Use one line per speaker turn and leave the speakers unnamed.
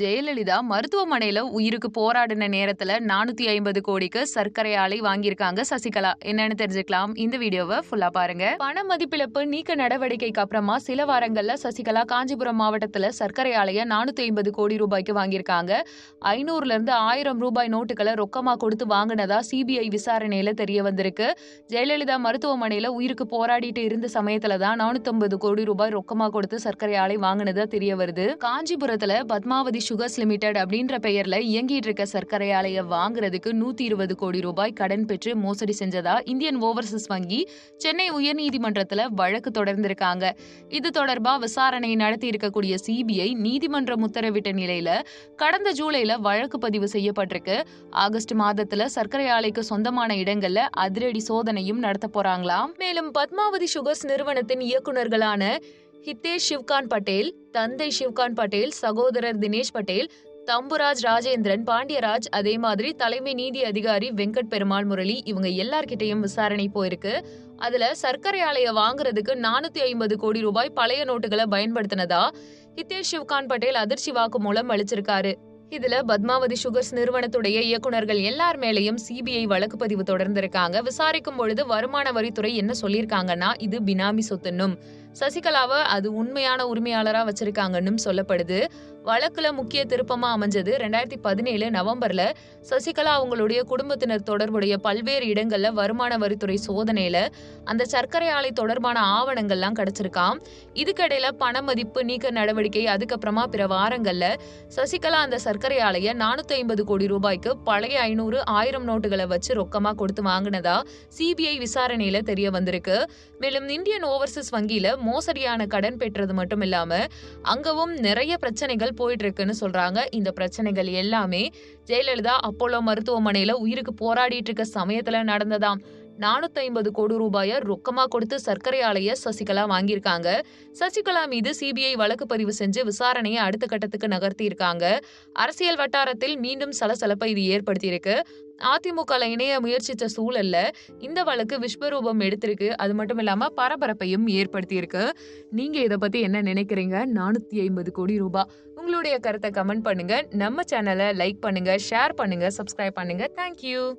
ஜெயலலிதா மருத்துவமனையில உயிருக்கு போராடின நேரத்துல நானூத்தி ஐம்பது கோடிக்கு சர்க்கரை ஆலை வாங்கியிருக்காங்க சசிகலா. என்னன்னு தெரிஞ்சுக்கலாம். இந்த வீடியோவை ஃபுல்லா பாருங்க. பண மதிப்பிழப்பு நீக்க நடவடிக்கைக்கு அப்புறமா சில வாரங்கள்ல சசிகலா காஞ்சிபுரம் மாவட்டத்துல சர்க்கரை ஆலைய நானூத்தி ஐம்பது கோடி ரூபாய்க்கு வாங்கியிருக்காங்க. ஐநூறுல இருந்து ஆயிரம் ரூபாய் நோட்டுகளை ரொக்கமா கொடுத்து வாங்கினதா சிபிஐ விசாரணையில தெரிய வந்திருக்கு. ஜெயலலிதா மருத்துவமனையில உயிருக்கு போராடிட்டு இருந்த சமயத்துல தான் நானூத்தி கோடி ரூபாய் ரொக்கமா கொடுத்து சர்க்கரை ஆலை வாங்கினதா தெரிய வருது. காஞ்சிபுரத்துல பத்மாவதி சுகர்ஸ் லிமிடெட் அப்படின்ற பெயர்ல இயங்கிட்டு இருக்க சர்க்கரை ஆலையை வாங்குறதுக்கு நூத்தி இருபது கோடி ரூபாய் கடன் பெற்று மோசடி செஞ்சதா இந்தியன் ஓவர்சீஸ் வங்கி சென்னை உயர்நீதிமன்றத்துல வழக்கு தொடர்ந்திருக்காங்க. இது தொடர்பா விசாரணை நடத்தி இருக்கக்கூடிய சிபிஐ நீதிமன்றம் உத்தரவிட்ட நிலையில கடந்த ஜூலைல வழக்கு பதிவு செய்யப்பட்டிருக்கு. ஆகஸ்ட் மாதத்துல சர்க்கரை ஆலைக்கு சொந்தமான இடங்கள்ல அதிரடி சோதனையும் நடத்த போறாங்களாம். மேலும் பத்மாவதி சுகர்ஸ் நிறுவனத்தின் இயக்குநர்களான ஹித்தேஷ் சிவ்கான் பட்டேல் தந்தை சிவ்கான் பட்டேல் சகோதரர் தினேஷ் பட்டேல் தம்புராஜ் ராஜேந்திரன் பாண்டியராஜ் அதே மாதிரி தலைமை நீதி அதிகாரி வெங்கட் பெருமாள் முரளி இவங்க எல்லார்கிட்டயும் விசாரணை போயிருக்கு அதுல சர்க்கரை ஆலைய வாங்குறதுக்கு நானூத்தி ஐம்பது கோடி ரூபாய் பழைய நோட்டுகளை பயன்படுத்தினதா ஹிதேஷ் சிவ்கான் பட்டேல் அதிர்ச்சி வாக்கு மூலம் அளிச்சிருக்காரு. இதுல பத்மாவதி சுகர்ஸ் நிறுவனத்துடைய இயக்குனர்கள் எல்லார் மேலையும் சிபிஐ வழக்கு பதிவு தொடர்ந்திருக்காங்க. விசாரிக்கும் பொழுது வருமான வரித்துறை என்ன சொல்லியிருக்காங்கன்னா இது பினாமி சொத்துன்னும். சசிகலாவை அது உண்மையான உரிமையாளரா வச்சிருக்காங்கன்னு சொல்லப்படுது. வழக்குல முக்கிய திருப்பமா அமைஞ்சது ரெண்டாயிரத்தி பதினேழு நவம்பர்ல சசிகலா அவங்களுடைய குடும்பத்தினர் தொடர்புடைய பல்வேறு இடங்கள்ல வருமான வரித்துறை சோதனையில அந்த சர்க்கரை ஆலை தொடர்பான ஆவணங்கள்லாம் கிடைச்சிருக்காம். இதுக்கிடையில பண மதிப்பு நீக்க நடவடிக்கை அதுக்கப்புறமா பிற வாரங்கள்ல சசிகலா அந்த சர்க்கரை ஆலைய நானூத்தி ஐம்பது கோடி ரூபாய்க்கு பழைய ஐநூறு ஆயிரம் நோட்டுகளை வச்சு ரொக்கமா கொடுத்து வாங்கினதா சிபிஐ விசாரணையில தெரிய வந்திருக்கு. மேலும் இந்தியன் ஓவர்சீஸ் வங்கியில மோசடியான கடன் பெற்றது மட்டும் இல்லாம அங்கவும் நிறைய பிரச்சனைகள் போயிட்டு இருக்குன்னு சொல்றாங்க. இந்த பிரச்சனைகள் எல்லாமே ஜெயலலிதா அப்போலோ மருத்துவமனையில உயிருக்கு போராடிட்டு இருக்க சமயத்துல நடந்ததாம். நானூத்தி ஐம்பது கோடி ரூபாய ரொக்கமா கொடுத்து சர்க்கரை ஆலைய சசிகலா வாங்கியிருக்காங்க. சசிகலா மீது சிபிஐ வழக்கு பதிவு செஞ்சு விசாரணையை அடுத்த கட்டத்துக்கு நகர்த்தியிருக்காங்க. அரசியல் வட்டாரத்தில் மீண்டும் சலசலப்பை இது ஏற்படுத்தியிருக்கு. அதிமுக இணைய முயற்சித்த சூழல்ல இந்த வழக்கு விஸ்வரூபம் எடுத்திருக்கு. அது மட்டும் இல்லாம பரபரப்பையும் ஏற்படுத்தியிருக்கு. நீங்க இதை பத்தி என்ன நினைக்கிறீங்க? நானூத்தி ஐம்பது கோடி ரூபாய் உங்களுடைய கருத்தை கமெண்ட் பண்ணுங்க. நம்ம சேனலை லைக் பண்ணுங்க ஷேர் பண்ணுங்க சப்ஸ்கிரைப் பண்ணுங்க. தேங்க்யூ